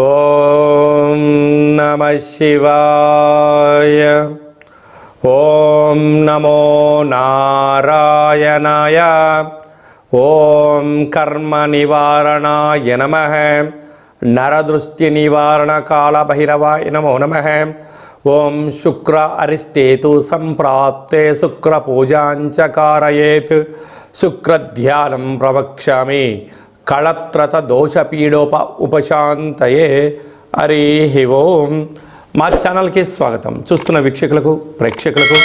ఓం నమ శివాయ. ఓం నమో నారాయణాయ. ఓం కర్మ నివారణాయ నమ. నరదృష్టి నివారణ కాళభైరవాయ నమో నమ. ఓం శుక్ర అరిష్టేతు సంప్రాప్తే శుక్ర పూజాంచ కారయేత్ శుక్రధ్యానం ప్రవక్ష్యామి. కళత్రత దోషపీడోప ఉపశాంతయే. హరి ఓం. మా ఛానల్కి స్వాగతం. చూస్తున్న వీక్షకులకు ప్రేక్షకులకు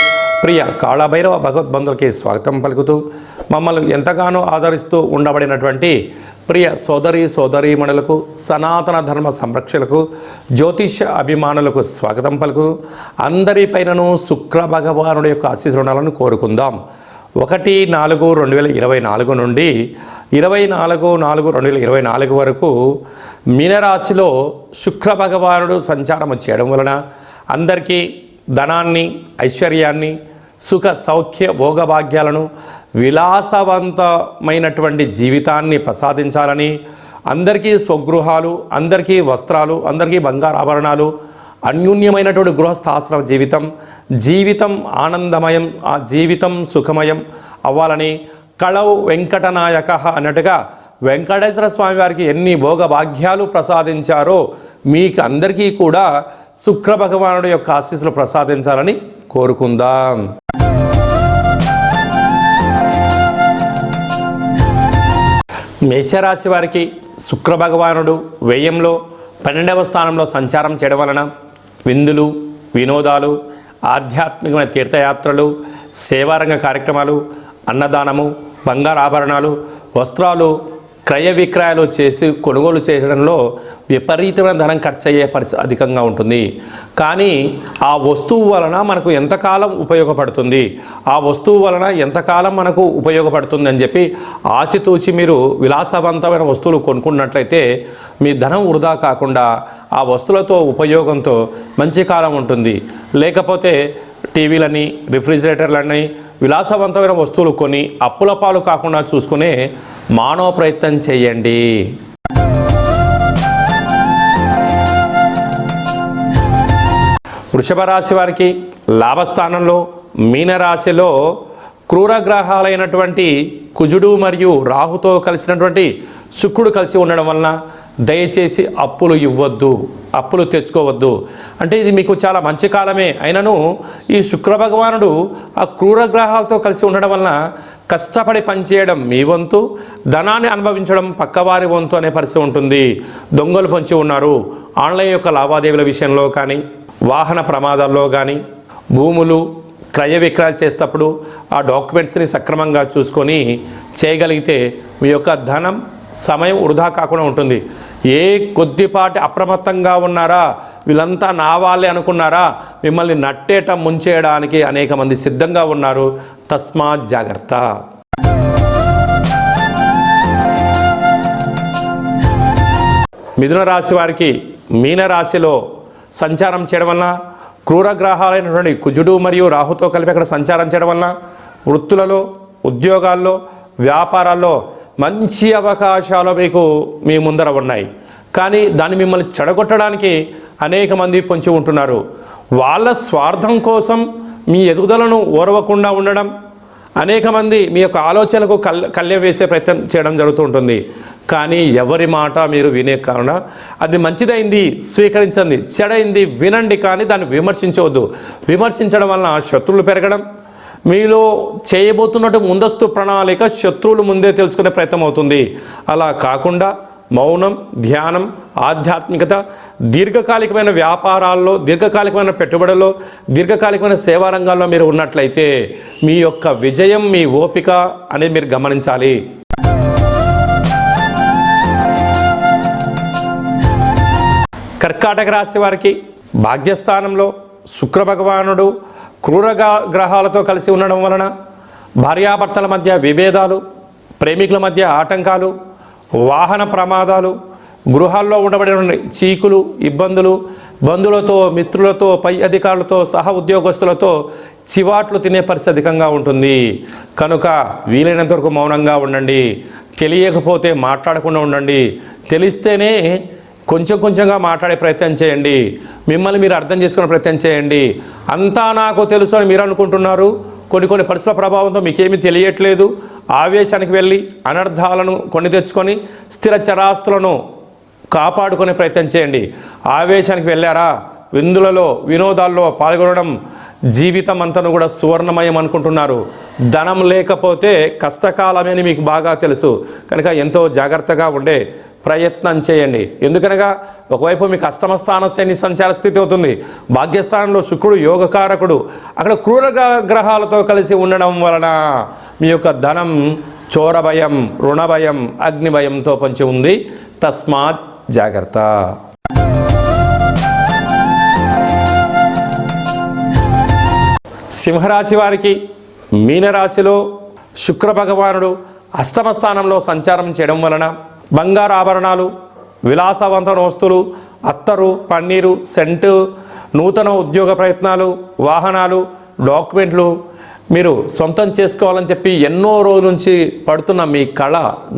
ప్రియ కాళభైరవ భగవద్బంధులకి స్వాగతం పలుకుతూ మమ్మల్ని ఎంతగానో ఆదరిస్తూ ఉండబడినటువంటి ప్రియ సోదరి సోదరీమణులకు సనాతన ధర్మ సంరక్షకులకు జ్యోతిష్య అభిమానులకు స్వాగతం పలుకు అందరిపైనను శుక్ర భగవానుడి యొక్క ఆశీస్సులను కోరుకుందాం. ఒకటి నాలుగు రెండు వేల ఇరవై నాలుగు నుండి ఇరవై నాలుగు నాలుగు రెండు వేల ఇరవై నాలుగు వరకు మీనరాశిలో శుక్ర భగవానుడు సంచారం చేయడం వలన అందరికీ ధనాన్ని ఐశ్వర్యాన్ని సుఖ సౌఖ్య భోగభాగ్యాలను విలాసవంతమైనటువంటి జీవితాన్ని ప్రసాదించాలని అందరికీ స్వగృహాలు అందరికీ వస్త్రాలు అందరికీ బంగారు ఆభరణాలు అన్యూన్యమైనటువంటి గృహస్థాశ్రమ జీవితం జీవితం ఆనందమయం ఆ జీవితం సుఖమయం అవ్వాలని కళవు వెంకటనాయక అన్నట్టుగా వెంకటేశ్వర స్వామి వారికి ఎన్ని భోగ భాగ్యాలు ప్రసాదించారో మీకు అందరికీ కూడా శుక్ర భగవానుడి యొక్క ఆశీస్సులు ప్రసాదించాలని కోరుకుందాం. మేషరాశి వారికి శుక్ర భగవానుడు వ్యయంలో పన్నెండవ స్థానంలో సంచారం చేయడం వలన విందులు వినోదాలు ఆధ్యాత్మికమైన తీర్థయాత్రలు సేవారంగ కార్యక్రమాలు అన్నదానము బంగారు ఆభరణాలు వస్త్రాలు క్రయ విక్రయాలు చేసి కొనుగోలు చేయడంలో విపరీతమైన ధనం ఖర్చు అయ్యే పరిస్థితి అధికంగా ఉంటుంది. కానీ ఆ వస్తువు వలన మనకు ఎంతకాలం ఉపయోగపడుతుంది? ఆ వస్తువు వలన ఎంతకాలం మనకు ఉపయోగపడుతుంది అని చెప్పి ఆచితూచి మీరు విలాసవంతమైన వస్తువులు కొనుక్కున్నట్లయితే మీ ధనం వృధా కాకుండా ఆ వస్తువులతో ఉపయోగంతో మంచి కాలం ఉంటుంది. లేకపోతే టీవీలని రిఫ్రిజిరేటర్లని విలాసవంతమైన వస్తువులు కొని అప్పుల పాలు కాకుండా చూసుకునే మానవ ప్రయత్నం చేయండి. వృషభ రాశి వారికి లాభస్థానంలో మీనరాశిలో క్రూరగ్రహాలైనటువంటి కుజుడు మరియు రాహుతో కలిసినటువంటి శుక్రుడు కలిసి ఉండడం వలన దయచేసి అప్పులు ఇవ్వద్దు అప్పులు తెచ్చుకోవద్దు. అంటే ఇది మీకు చాలా మంచి కాలమే. అయినను ఈ శుక్ర భగవానుడు ఆ క్రూరగ్రహాలతో కలిసి ఉండడం వలన కష్టపడి పనిచేయడం మీ వంతు ధనాన్ని అనుభవించడం పక్కవారి వంతు అనే పరిస్థితి ఉంటుంది. దొంగలు పొంచి ఉన్నారు. ఆన్లైన్ యొక్క లావాదేవీల విషయంలో కానీ వాహన ప్రమాదాల్లో కానీ భూములు క్రయ విక్రయాలు చేసేటప్పుడు ఆ డాక్యుమెంట్స్ని సక్రమంగా చూసుకొని చేయగలిగితే మీ యొక్క ధనం సమయం వృధా కాకుండా ఉంటుంది. ఏ కొద్దిపాటి అప్రమత్తంగా ఉన్నారా? వీళ్ళంతా నా వాళ్ళే అనుకున్నారా? మిమ్మల్ని నట్టేట ముంచేయడానికి అనేక మంది సిద్ధంగా ఉన్నారు. తస్మా జాగ్రత్త. మిథున రాశి వారికి మీనరాశిలో సంచారం చేయడం వలన క్రూరగ్రహాలైనటువంటి కుజుడు మరియు రాహుతో కలిపి అక్కడ సంచారం చేయడం వలన వృత్తులలో ఉద్యోగాల్లో వ్యాపారాల్లో మంచి అవకాశాలు మీకు మీ ముందర ఉన్నాయి. కానీ దాన్ని మిమ్మల్ని చెడగొట్టడానికి అనేక మంది పొంచి ఉంటున్నారు. వాళ్ళ స్వార్థం కోసం మీ ఎదుగుదలను ఓర్వకుండా ఉండడం అనేక మంది మీ యొక్క ఆలోచనలకు కల్ కళ్యం వేసే ప్రయత్నం చేయడం జరుగుతూ ఉంటుంది. కానీ ఎవరి మాట మీరు వినే కారణ అది మంచిదైంది స్వీకరించండి చెడైంది వినండి కానీ దాన్ని విమర్శించవద్దు. విమర్శించడం వలన శత్రువులు పెరగడం మీలో చేయబోతున్నట్టు ముందస్తు ప్రణాళిక శత్రువులు ముందే తెలుసుకునే ప్రయత్నం అవుతుంది. అలా కాకుండా మౌనం ధ్యానం ఆధ్యాత్మికత దీర్ఘకాలికమైన వ్యాపారాల్లో దీర్ఘకాలికమైన పెట్టుబడుల్లో దీర్ఘకాలికమైన సేవా రంగాల్లో మీరు ఉన్నట్లయితే మీ యొక్క విజయం మీ ఓపిక అనేది మీరు గమనించాలి. కర్కాటక రాశి వారికి భాగ్యస్థానంలో శుక్ర భగవానుడు క్రూర గ్రహాలతో కలిసి ఉండడం వలన భార్యాభర్తల మధ్య విభేదాలు ప్రేమికుల మధ్య ఆటంకాలు వాహన ప్రమాదాలు గృహాల్లో ఉండబడిన చీకులు ఇబ్బందులు బంధువులతో మిత్రులతో పై అధికారులతో సహ ఉద్యోగస్తులతో చివాట్లు తినే పరిస్థితి అధికంగా ఉంటుంది. కనుక వీలైనంత వరకు మౌనంగా ఉండండి. తెలియకపోతే మాట్లాడకుండా ఉండండి. తెలిస్తేనే కొంచెం కొంచెంగా మాట్లాడే ప్రయత్నం చేయండి. మిమ్మల్ని మీరు అర్థం చేసుకునే ప్రయత్నం చేయండి. అంతా నాకు తెలుసు అని మీరు అనుకుంటున్నారు. కొన్ని కొన్ని పరిస్థితుల ప్రభావంతో మీకేమీ తెలియట్లేదు. ఆవేశానికి వెళ్ళి అనర్థాలను కొని తెచ్చుకొని స్థిర చరాస్తులను కాపాడుకునే ప్రయత్నం చేయండి. ఆవేశానికి వెళ్ళారా? విందులలో వినోదాల్లో పాల్గొనడం జీవితం అంతను కూడా సువర్ణమయం అనుకుంటున్నారు. ధనం లేకపోతే కష్టకాలమే అని మీకు బాగా తెలుసు. కనుక ఎంతో జాగ్రత్తగా ఉండే ప్రయత్నం చేయండి. ఎందుకనగా ఒకవైపు మీకు అష్టమ స్థాన శని సంచార స్థితి అవుతుంది. భాగ్యస్థానంలో శుక్రుడు యోగకారకుడు. అక్కడ క్రూర గ్రహాలతో కలిసి ఉండడం వలన మీ యొక్క ధనం చోర భయం అగ్నిభయంతో అగ్ని భయంతో పంచి ఉంది. తస్మాత్ జాగ్రత్త. సింహరాశి వారికి మీనరాశిలో శుక్ర భగవానుడు అష్టమ స్థానంలో సంచారం చేయడం వలన బంగారు ఆభరణాలు విలాసవంతమైన వస్తువులు అత్తరు పన్నీరు సెంటు నూతన ఉద్యోగ ప్రయత్నాలు వాహనాలు డాక్యుమెంట్లు మీరు సొంతం చేసుకోవాలని చెప్పి ఎన్నో రోజుల నుంచి పడుతున్న మీ కళ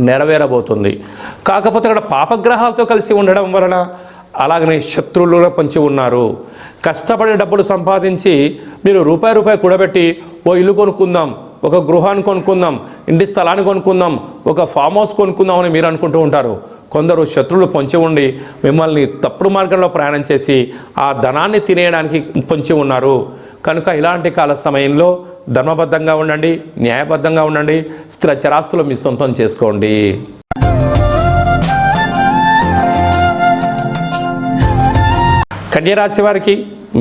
నెరవేరబోతుంది. కాకపోతే ఇక్కడ పాపగ్రహాలతో కలిసి ఉండడం వలన అలాగనే శత్రువులు కూడా పొంచి ఉన్నారు. కష్టపడి డబ్బులు సంపాదించి మీరు రూపాయి రూపాయి కూడబెట్టి ఓ ఇల్లు కొనుక్కుందాం ఒక గృహాన్ని కొనుక్కుందాం ఇంటి స్థలాన్ని కొనుక్కుందాం ఒక ఫామ్ హౌస్ కొనుక్కుందాం అని మీరు అనుకుంటూ ఉంటారు. కొందరు శత్రువులు పొంచి ఉండి మిమ్మల్ని తప్పుడు మార్గంలో ప్రయాణం చేసి ఆ ధనాన్ని తినేయడానికి పొంచి ఉన్నారు. కనుక ఇలాంటి కాల సమయంలో ధర్మబద్ధంగా ఉండండి న్యాయబద్ధంగా ఉండండి స్థిర చరాస్తులు మీ సొంతం చేసుకోండి. కన్యరాశి వారికి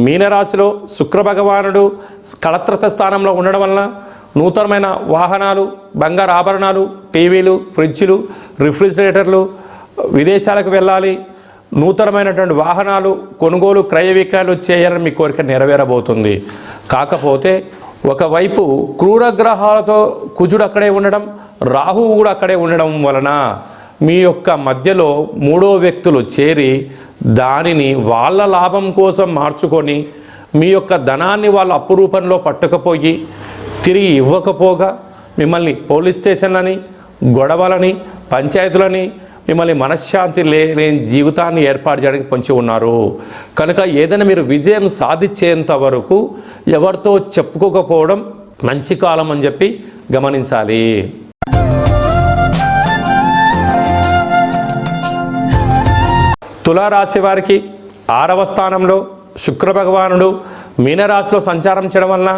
మీనరాశిలో శుక్ర భగవానుడు కళత్రత స్థానంలో ఉండడం వలన నూతనమైన వాహనాలు బంగారు ఆభరణాలు టీవీలు ఫ్రిడ్జ్లు రిఫ్రిజిరేటర్లు విదేశాలకు వెళ్ళాలి. నూతనమైనటువంటి వాహనాలు కొనుగోలు క్రయ విక్రయాలు చేయాలని మీ కోరిక నెరవేరబోతుంది. కాకపోతే ఒకవైపు క్రూర గ్రహాలతో కుజుడు అక్కడే ఉండడం రాహువు కూడా అక్కడే ఉండడం వలన మీ యొక్క మధ్యలో మూడో వ్యక్తులు చేరి దానిని వాళ్ళ లాభం కోసం మార్చుకొని మీ యొక్క ధనాన్ని వాళ్ళ అప్పు రూపంలో పట్టుకపోయి తిరిగి ఇవ్వకపోగా మిమ్మల్ని పోలీస్ స్టేషన్లని గొడవలని పంచాయతీలని మిమ్మల్ని మనశ్శాంతి లేని జీవితాన్ని ఏర్పాటు చేయడానికి పొంచి ఉన్నారు. కనుక ఏదైనా మీరు విజయం సాధించేంత వరకు ఎవరితో చెప్పుకోకపోవడం మంచి కాలం అని చెప్పి గమనించాలి. తులారాశి వారికి ఆరవ స్థానంలో శుక్ర భగవానుడు మీనరాశిలో సంచారం చేయడం వలన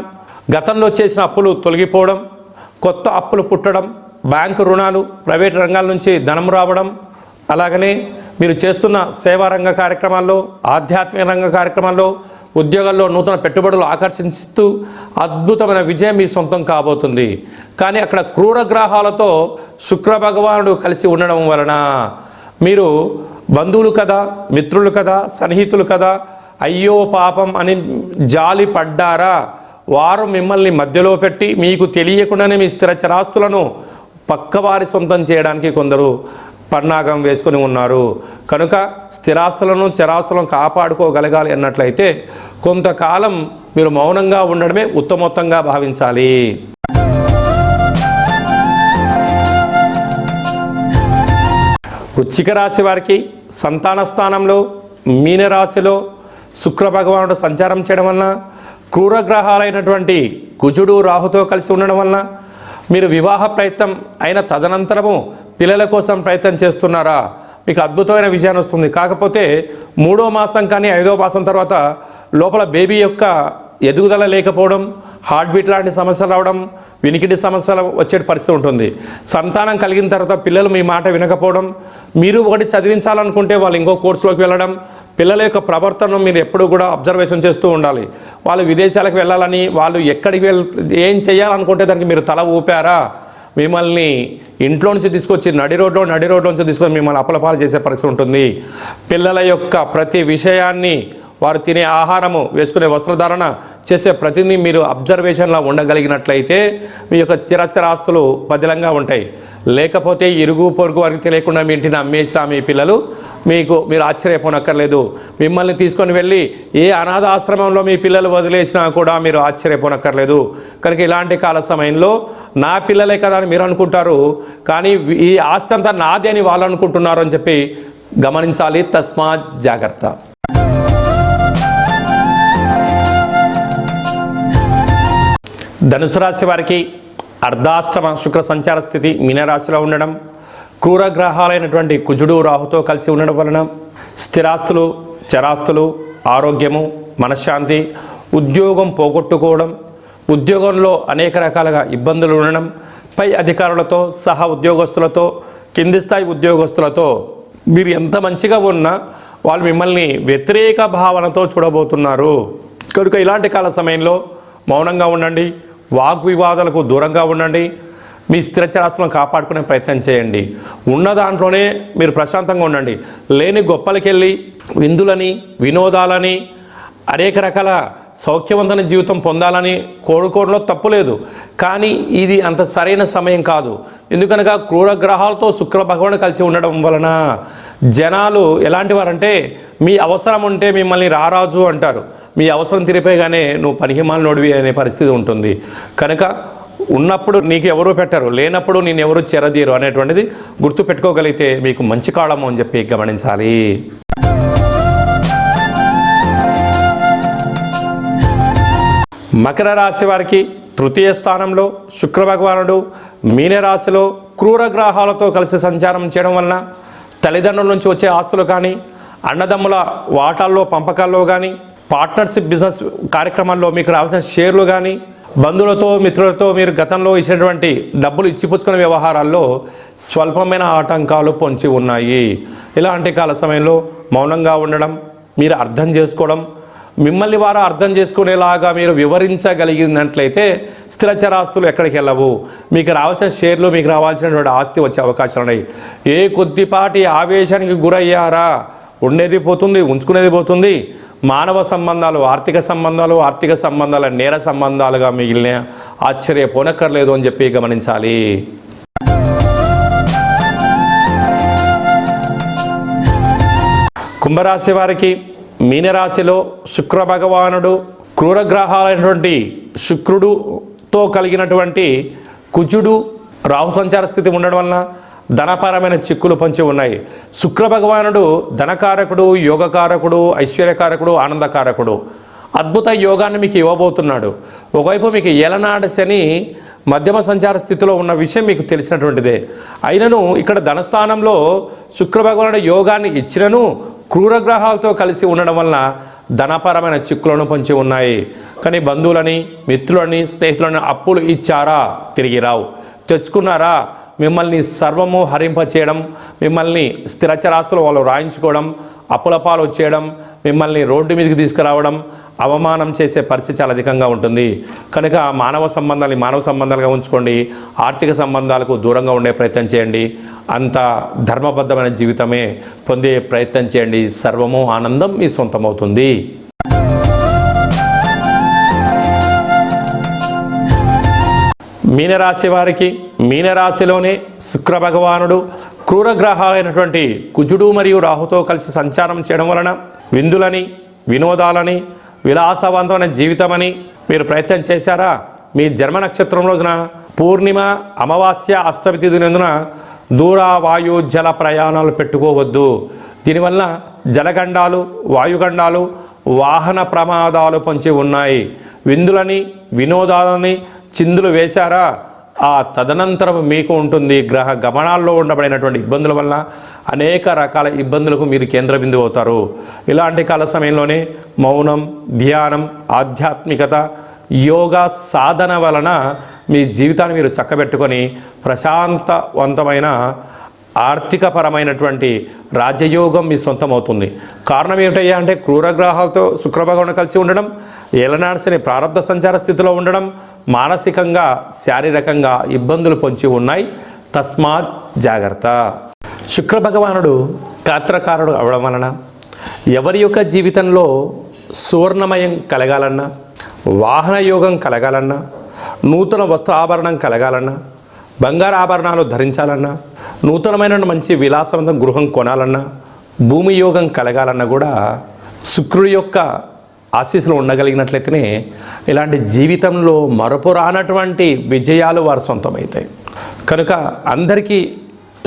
గతంలో చేసిన అప్పులు తొలగిపోవడం కొత్త అప్పులు పుట్టడం బ్యాంకు రుణాలు ప్రైవేట్ రంగాల నుంచి ధనం రావడం అలాగనే మీరు చేస్తున్న సేవా రంగ కార్యక్రమాల్లో ఆధ్యాత్మిక రంగ కార్యక్రమాల్లో ఉద్యోగాల్లో నూతన పెట్టుబడులు ఆకర్షిస్తూ అద్భుతమైన విజయం మీ సొంతం కాబోతుంది. కానీ అక్కడ క్రూర గ్రహాలతో శుక్ర భగవానుడు కలిసి ఉండడం వలన మీరు బంధువులు కదా మిత్రులు కదా సన్నిహితులు కదా అయ్యో పాపం అని జాలి పడ్డారా వారు మిమ్మల్ని మధ్యలో పెట్టి మీకు తెలియకుండానే మీ స్థిర చరాస్తులను పక్కవారి సొంతం చేయడానికి కొందరు పన్నాగం వేసుకొని ఉన్నారు. కనుక స్థిరాస్తులను చరాస్తులను కాపాడుకోగలగాలి అన్నట్లయితే కొంతకాలం మీరు మౌనంగా ఉండడమే ఉత్తమోత్తంగా భావించాలి. వృచ్చిక రాశి వారికి సంతాన స్థానంలో మీనరాశిలో శుక్ర భగవానుడు సంచారం చేయడం వలన క్రూరగ్రహాలైనటువంటి కుజుడు రాహుతో కలిసి ఉండడం వలన మీరు వివాహ ప్రయత్నం అయిన తదనంతరము పిల్లల కోసం ప్రయత్నం చేస్తున్నారా? మీకు అద్భుతమైన విజయాన్ని వస్తుంది. కాకపోతే మూడో మాసం కానీ ఐదో మాసం తర్వాత లోపల బేబీ యొక్క ఎదుగుదల లేకపోవడం హార్ట్ బీట్ లాంటి సమస్యలు రావడం వినికిడి సమస్యలు వచ్చే పరిస్థితి ఉంటుంది. సంతానం కలిగిన తర్వాత పిల్లలు మీ మాట వినకపోవడం మీరు ఒకటి చదివించాలనుకుంటే వాళ్ళు ఇంకో కోర్సులోకి వెళ్ళడం పిల్లల యొక్క ప్రవర్తనను మీరు ఎప్పుడూ కూడా అబ్జర్వేషన్ చేస్తూ ఉండాలి. వాళ్ళు విదేశాలకు వెళ్ళాలని వాళ్ళు ఎక్కడికి వెళ్ ఏం చేయాలనుకుంటే దానికి మీరు తల ఊపారా? మిమ్మల్ని ఇంట్లో నుంచి తీసుకొచ్చి నడి రోడ్లో నడి రోడ్లో నుంచి తీసుకొని మిమ్మల్ని అప్పలపాలు చేసే పరిస్థితి ఉంటుంది. పిల్లల యొక్క ప్రతి విషయాన్ని వారు తినే ఆహారము వేసుకునే వస్త్రధారణ చేసే ప్రతిదీ మీరు అబ్జర్వేషన్లో ఉండగలిగినట్లయితే మీ యొక్క చిరస్థిరాస్తులు పదిలంగా ఉంటాయి. లేకపోతే ఇరుగు పొరుగు వారికి తెలియకుండా మీ ఇంటిని అమ్మేసిన మీ పిల్లలు మీకు మీరు ఆశ్చర్యపోనక్కర్లేదు. మిమ్మల్ని తీసుకొని వెళ్ళి ఏ అనాథ ఆశ్రమంలో మీ పిల్లలు వదిలేసినా కూడా మీరు ఆశ్చర్యపోనక్కర్లేదు. కనుక ఇలాంటి కాల సమయంలో నా పిల్లలే కదా అని మీరు అనుకుంటారు. కానీ ఈ ఆస్తి అంతా నాది అని వాళ్ళు అనుకుంటున్నారు అని చెప్పి గమనించాలి. తస్మాత్ జాగ్రత్త. ధనుసు రాశి వారికి అర్ధాష్టమ శుక్ర సంచార స్థితి మీనరాశిలో ఉండడం క్రూర గ్రహాలైనటువంటి కుజుడు రాహుతో కలిసి ఉండడం వలన స్థిరాస్తులు చరాస్తులు ఆరోగ్యము మనశ్శాంతి ఉద్యోగం పోగొట్టుకోవడం ఉద్యోగంలో అనేక రకాలుగా ఇబ్బందులు ఉండడం పై అధికారులతో సహా ఉద్యోగస్తులతో కింది స్థాయి ఉద్యోగస్తులతో మీరు ఎంత మంచిగా ఉన్నా వాళ్ళు మిమ్మల్ని వ్యతిరేక భావనతో చూడబోతున్నారు. కనుక ఇలాంటి కాల సమయంలో మౌనంగా ఉండండి. వాగ్వివాదాలకు దూరంగా ఉండండి. మీ స్థిరచరాస్తులను కాపాడుకునే ప్రయత్నం చేయండి. ఉన్న దాంట్లోనే మీరు ప్రశాంతంగా ఉండండి. లేని గొప్పలకెళ్ళి విందులని వినోదాలని అనేక రకాల సౌఖ్యవంతమైన జీవితం పొందాలని కోరుకోవడంలో తప్పులేదు కానీ ఇది అంత సరైన సమయం కాదు. ఎందుకనగా క్రూర గ్రహాలతో శుక్ర భగవాను కలిసి ఉండడం వలన జనాలు ఎలాంటి వారంటే మీ అవసరం ఉంటే మిమ్మల్ని రారాజు అంటారు. మీ అవసరం తిరిపోయగానే నువ్వు పనిహిమాలు నోడివి అనే పరిస్థితి ఉంటుంది. కనుక ఉన్నప్పుడు నీకు ఎవరు పెట్టరు లేనప్పుడు నేను ఎవరు చెరదీరు అనేటువంటిది గుర్తు పెట్టుకోగలిగితే మీకు మంచి కాలము అని చెప్పి గమనించాలి. మకర రాశి వారికి తృతీయ స్థానంలో శుక్ర భగవానుడు మీనరాశిలో క్రూర గ్రహాలతో కలిసి సంచారం చేయడం వలన తల్లిదండ్రుల నుంచి వచ్చే ఆస్తులు కానీ అన్నదమ్ముల వాటాల్లో పంపకాల్లో కానీ పార్ట్నర్షిప్ బిజినెస్ కార్యక్రమాల్లో మీకు రావాల్సిన షేర్లు కానీ బంధువులతో మిత్రులతో మీరు గతంలో ఇచ్చినటువంటి డబ్బులు ఇచ్చిపుచ్చుకునే వ్యవహారాల్లో స్వల్పమైన ఆటంకాలు పొంచి ఉన్నాయి. ఇలాంటి కాల సమయంలో మౌనంగా ఉండడం మీరు అర్థం చేసుకోవడం మిమ్మల్ని వారు అర్థం చేసుకునేలాగా మీరు వివరించగలిగినట్లయితే స్థిరచరాస్తులు ఎక్కడికి వెళ్ళవు. మీకు రావాల్సిన షేర్లు మీకు రావాల్సినటువంటి ఆస్తి వచ్చే అవకాశాలు ఉన్నాయి. ఏ కొద్దిపాటి ఆవేశానికి గురయ్యారా? ఉండేది పోతుంది ఉంచుకునేది పోతుంది. మానవ సంబంధాలు ఆర్థిక సంబంధాలు ఆర్థిక సంబంధాల నేర సంబంధాలుగా మిగిలిన ఆశ్చర్యపోనక్కర్లేదు అని చెప్పి గమనించాలి. కుంభరాశి వారికి మీనరాశిలో శుక్ర భగవానుడు క్రూరగ్రహాలైనటువంటి శుక్రుడుతో కలిగినటువంటి కుజుడు రాహు సంచార స్థితి ఉండడం వలన ధనపరమైన చిక్కులు పంచి ఉన్నాయి. శుక్ర భగవానుడు ధనకారకుడు యోగకారకుడు ఐశ్వర్యకారకుడు ఆనందకారకుడు. అద్భుత యోగాన్ని మీకు ఇవ్వబోతున్నాడు. ఒకవైపు మీకు ఏలనాడు శని మధ్యమ సంచార స్థితిలో ఉన్న విషయం మీకు తెలిసినటువంటిదే. అయినను ఇక్కడ ధనస్థానంలో శుక్ర భగవానుడు యోగాన్ని ఇచ్చినను క్రూరగ్రహాలతో కలిసి ఉండడం వలన ధనపరమైన చిక్కులను పొంచి ఉన్నాయి. కానీ బంధువులని మిత్రులని స్నేహితులని అప్పులు ఇచ్చారా? తిరిగి రావు. తెచ్చుకున్నారా? మిమ్మల్ని సర్వము హరింపచేయడం మిమ్మల్ని స్థిరచరాస్తులు వాళ్ళు రాయించుకోవడం అప్పుల పాలు వచ్చేయడం మిమ్మల్ని రోడ్డు మీదకి తీసుకురావడం అవమానం చేసే పరిస్థితి చాలా అధికంగా ఉంటుంది. కనుక మానవ సంబంధాన్ని మానవ సంబంధాలుగా ఉంచుకోండి. ఆర్థిక సంబంధాలకు దూరంగా ఉండే ప్రయత్నం చేయండి. అంత ధర్మబద్ధమైన జీవితమే పొందే ప్రయత్నం చేయండి. సర్వము ఆనందం మీ సొంతమవుతుంది. మీనరాశి వారికి మీనరాశిలోనే శుక్ర భగవానుడు క్రూరగ్రహాలైనటువంటి కుజుడు మరియు రాహుతో కలిసి సంచారం చేయడం వలన విందులని వినోదాలని విలాసవంతమైన జీవితమని మీరు ప్రయత్నం చేశారా? మీ జన్మ నక్షత్రం రోజున పూర్ణిమ అమావాస్య అష్టమి తిథినందున దూర వాయు జల ప్రయాణాలు పెట్టుకోవద్దు. దీనివల్ల జలగండాలు వాయుగండాలు వాహన ప్రమాదాలు పొంచి ఉన్నాయి. విందులని వినోదాలని చిందులు వేశారా? ఆ తదనంతరం మీకు ఉంటుంది గ్రహ గమనాల్లో ఉండబడినటువంటి ఇబ్బందుల వల్ల అనేక రకాల ఇబ్బందులకు మీరు కేంద్ర బిందువు అవుతారు. ఇలాంటి కాల సమయంలోనే మౌనం ధ్యానం ఆధ్యాత్మికత యోగా సాధన వలన మీ జీవితాన్ని మీరు చక్కబెట్టుకొని ప్రశాంతవంతమైన ఆర్థికపరమైనటువంటి రాజయోగం మీ సొంతం అవుతుంది కారణం ఏమిటయ్యా అంటే క్రూరగ్రహాలతో శుక్రభగవన్ కలిసి ఉండడం ఏలనాడ్సని ప్రారంభ సంచార స్థితిలో ఉండడం మానసికంగా శారీరకంగా ఇబ్బందులు పొంచి ఉన్నాయి. తస్మాత్ జాగ్రత్త. శుక్ర భగవానుడు గాత్రకారుడు అవడం వలన ఎవరి యొక్క జీవితంలో సువర్ణమయం కలగాలన్నా వాహన యోగం కలగాలన్నా నూతన వస్త్ర ఆభరణం కలగాలన్నా బంగారు ఆభరణాలు ధరించాలన్నా నూతనమైన మంచి విలాసవంతం గృహం కొనాలన్నా భూమి యోగం కలగాలన్నా కూడా శుక్రుడి యొక్క ఆశీస్సులు ఉండగలిగినట్లయితేనే ఇలాంటి జీవితంలో మరపు రానటువంటి విజయాలు వారు సొంతమవుతాయి. కనుక అందరికీ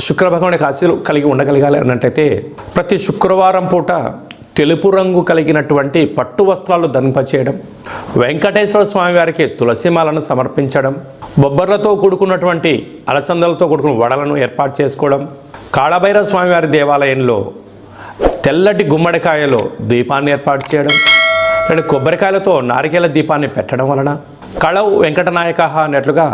శుక్రభగవానికి ఆశీలు కలిగి ఉండగలగాలి అన్నట్టయితే ప్రతి శుక్రవారం పూట తెలుపు రంగు కలిగినటువంటి పట్టు వస్త్రాలు ధరింపచేయడం వెంకటేశ్వర స్వామి వారికి తులసిమాలను సమర్పించడం బొబ్బర్లతో కూడుకున్నటువంటి అలసందలతో కూడుకున్న వడలను ఏర్పాటు చేసుకోవడం కాళభైరవ స్వామివారి దేవాలయంలో తెల్లటి గుమ్మడికాయలో దీపాన్ని ఏర్పాటు చేయడం రెండు కొబ్బరికాయలతో నారికేల దీపాన్ని పెట్టడం వలన కళవు వెంకటనాయక అన్నట్లుగా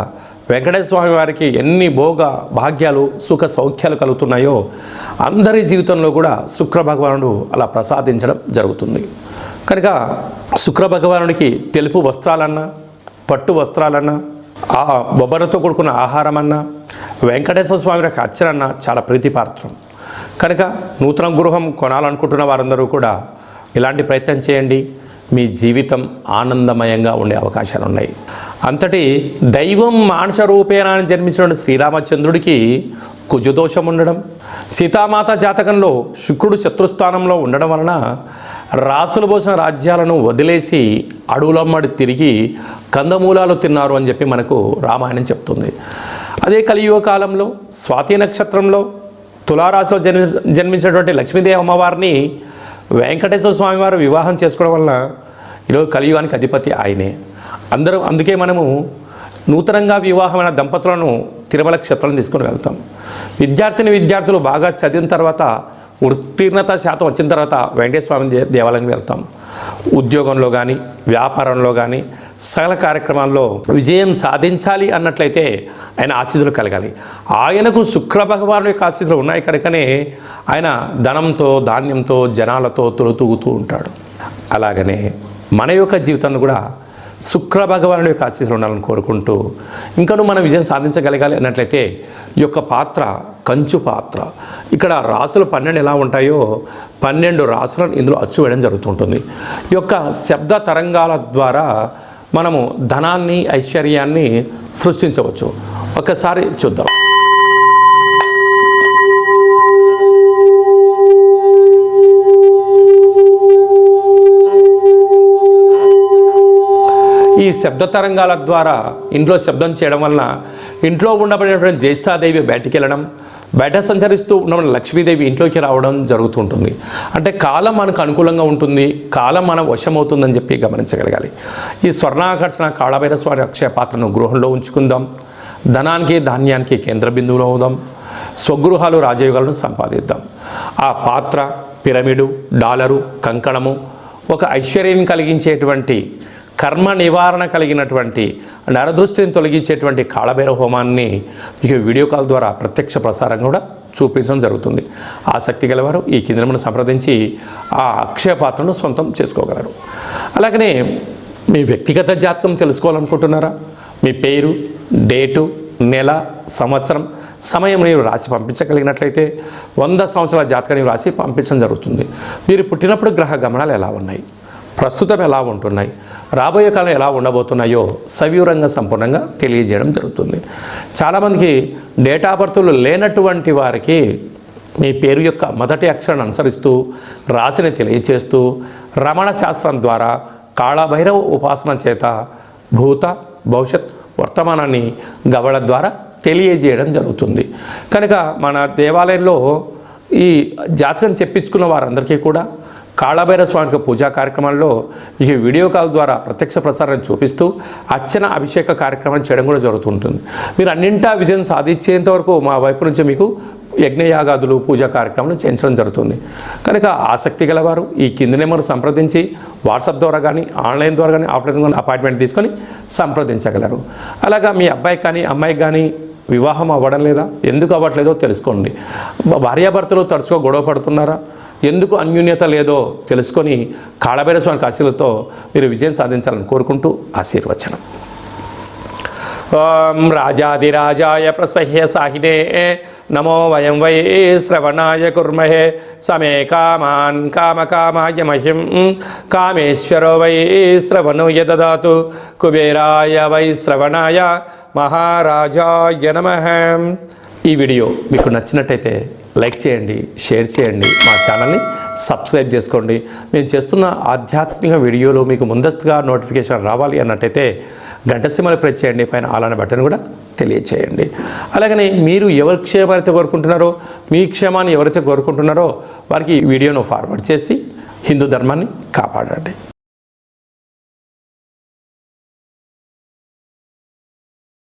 వెంకటేశ్వర స్వామి వారికి ఎన్ని భోగ భాగ్యాలు సుఖ సౌఖ్యాలు కలుగుతున్నాయో అందరి జీవితంలో కూడా శుక్ర భగవానుడు అలా ప్రసాదించడం జరుగుతుంది. కనుక శుక్ర భగవానుడికి తెలుపు వస్త్రాలన్నా పట్టు వస్త్రాలన్నా ఆ బొబ్బరతో కూడుకున్న ఆహారం అన్నా వెంకటేశ్వర స్వామి యొక్క అర్చన చాలా ప్రీతిపాత్రం. కనుక నూతన గృహం కొనాలనుకుంటున్న వారందరూ కూడా ఇలాంటి ప్రయత్నం చేయండి. మీ జీవితం ఆనందమయంగా ఉండే అవకాశాలు ఉన్నాయి అంతటి దైవం మానస రూపేణాన్ని జన్మించినటువంటి జన్మించిన శ్రీరామచంద్రుడికి కుజదోషం ఉండడం సీతామాత జాతకంలో శుక్రుడు శత్రుస్థానంలో ఉండడం వలన రాసులు పోసిన రాజ్యాలను వదిలేసి అడవులమ్మడి తిరిగి కందమూలాలు తిన్నారు అని చెప్పి మనకు రామాయణం చెప్తుంది. అదే కలియుగ కాలంలో స్వాతి నక్షత్రంలో తులారాశిలో జన్మి జన్మించినటువంటి లక్ష్మీదేవి అమ్మవారిని వెంకటేశ్వర స్వామి వారు వివాహం చేసుకోవడం వల్ల ఈరోజు కలియుగానికి అధిపతి ఆయనే. అందరూ అందుకే మనము నూతనంగా వివాహమైన దంపతులను తిరుమల క్షేత్రం తీసుకుని వెళ్తాం. విద్యార్థిని విద్యార్థులు బాగా చదివిన తర్వాత ఉత్తీర్ణత శాతం వచ్చిన తర్వాత వెంకటేశ్వర స్వామి దే- దేవాలయానికి వెళ్తాం. ఉద్యోగంలో కానీ వ్యాపారంలో కానీ సకల కార్యక్రమాల్లో విజయం సాధించాలి అన్నట్లయితే ఆయన ఆశీస్సులు కలగాలి. ఆయనకు శుక్ర భగవాను యొక్క ఆశీస్సులు ఉన్నాయి కనుకనే ఆయన ధనంతో ధాన్యంతో జనాలతో తొలుతూగుతూ ఉంటాడు. అలాగనే మన యొక్క జీవితాన్ని కూడా శుక్ర భగవానుడి యొక్క ఆశీస్సులు ఉండాలని కోరుకుంటూ ఇంకను మనం విజయం సాధించగలగాలి అన్నట్లయితే ఈ యొక్క పాత్ర కంచు పాత్ర. ఇక్కడ రాసులు పన్నెండు ఎలా ఉంటాయో పన్నెండు రాసులను ఇందులో అచ్చు వేయడం జరుగుతుంటుంది. ఈ యొక్క శబ్ద తరంగాల ద్వారా మనము ధనాన్ని ఐశ్వర్యాన్ని సృష్టించవచ్చు. ఒకసారి చూద్దాం. ఈ శబ్ద తరంగాల ద్వారా ఇంట్లో శబ్దం చేయడం వలన ఇంట్లో ఉండబడినటువంటి జ్యేష్ఠాదేవి బయటికి వెళ్ళడం బయట సంచరిస్తూ ఉన్న లక్ష్మీదేవి ఇంట్లోకి రావడం జరుగుతుంటుంది. అంటే కాలం మనకు అనుకూలంగా ఉంటుంది కాలం మన వశమవుతుందని చెప్పి గమనించగలగాలి. ఈ స్వర్ణాకర్షణ కాళభైర స్వామి అక్షయ పాత్రను గృహంలో ఉంచుకుందాం. ధనానికి ధాన్యానికి కేంద్ర బిందువులో అవుదాం. స్వగృహాలు రాజయోగాలను సంపాదిద్దాం. ఆ పాత్ర పిరమిడు డాలరు కంకణము ఒక ఐశ్వర్యం కలిగించేటువంటి కర్మ నివారణ కలిగినటువంటి నరదృష్టిని తొలగించేటువంటి కాళభైరవ హోమాన్ని మీకు వీడియో కాల్ ద్వారా ప్రత్యక్ష ప్రసారం కూడా చూపించడం జరుగుతుంది. ఆసక్తి గలవారు ఈ కేంద్రమును సంప్రదించి ఆ అక్షయ పాత్రను సొంతం చేసుకోగలరు. అలాగనే మీ వ్యక్తిగత జాతకం తెలుసుకోవాలనుకుంటున్నారా? మీ పేరు డేటు నెల సంవత్సరం సమయం మీరు రాసి పంపించగలిగినట్లయితే వంద సంవత్సరాల జాతకాన్ని రాసి పంపించడం జరుగుతుంది. మీరు పుట్టినప్పుడు గ్రహ గమనాలు ఎలా ఉన్నాయి? ప్రస్తుతం ఎలా ఉంటున్నాయి? రాబోయే కాలం ఎలా ఉండబోతున్నాయో సవివరంగా సంపూర్ణంగా తెలియజేయడం జరుగుతుంది. చాలామందికి డేటా బర్తులు లేనటువంటి వారికి మీ పేరు యొక్క మొదటి అక్షరాన్ని అనుసరిస్తూ రాశిని తెలియచేస్తూ రమణ శాస్త్రం ద్వారా కాళభైరవ ఉపాసన చేత భూత భవిష్యత్ వర్తమానాన్ని గవళ ద్వారా తెలియజేయడం జరుగుతుంది. కనుక మన దేవాలయంలో ఈ జాతకం చెప్పించుకున్న వారందరికీ కూడా కాళభైర స్వామికి పూజా కార్యక్రమాల్లో ఈ వీడియో కాల్ ద్వారా ప్రత్యక్ష ప్రసారాన్ని చూపిస్తూ అర్చన అభిషేక కార్యక్రమం చేయడం కూడా జరుగుతుంటుంది. మీరు అన్నింటా విజయం సాధించేంత వరకు మా వైపు నుంచి మీకు యజ్ఞయాగాదులు పూజా కార్యక్రమాలు చేయించడం జరుగుతుంది. కనుక ఆసక్తి గలవారు ఈ కింది నెంబర్ సంప్రదించి వాట్సాప్ ద్వారా కానీ ఆన్లైన్ ద్వారా కానీ ఆఫ్లైన్ కానీ అపాయింట్మెంట్ తీసుకొని సంప్రదించగలరు. అలాగా మీ అబ్బాయికి కానీ అమ్మాయికి కానీ వివాహం అవ్వడం లేదా ఎందుకు అవ్వట్లేదో తెలుసుకోండి. భార్యాభర్తలు తరచుగా గొడవ పడుతున్నారా? ఎందుకు అన్యూన్యత లేదో తెలుసుకొని కాళభైర స్వామి ఆశీలతో మీరు విజయం సాధించాలని కోరుకుంటూ ఆశీర్వచనం. ఓం రాజాదిరాజాయ ప్రసహ్య సాహినే నమో వయం వై శ్రవణాయ కుర్మహే సమే కామాన్ కామకామాయ మహిం కామేశ్వరో వై శ్రవణో యదదాతు కుబేరాయ వై శ్రవణాయ మహారాజాయ నమ. ఈ వీడియో మీకు నచ్చినట్టయితే లైక్ చేయండి షేర్ చేయండి మా ఛానల్ని సబ్స్క్రైబ్ చేసుకోండి. మేము చేస్తున్న ఆధ్యాత్మిక వీడియోలు మీకు ముందస్తుగా నోటిఫికేషన్ రావాలి అన్నట్టయితే గంట సిమ్మలు ప్రెస్ చేయండి పైన అలానే బటన్ కూడా తెలియచేయండి. అలాగనే మీరు ఎవరి క్షేమాన్ని కోరుకుంటున్నారో మీ క్షేమాన్ని ఎవరైతే కోరుకుంటున్నారో వారికి ఈ వీడియోను ఫార్వర్డ్ చేసి హిందూ ధర్మాన్ని కాపాడండి.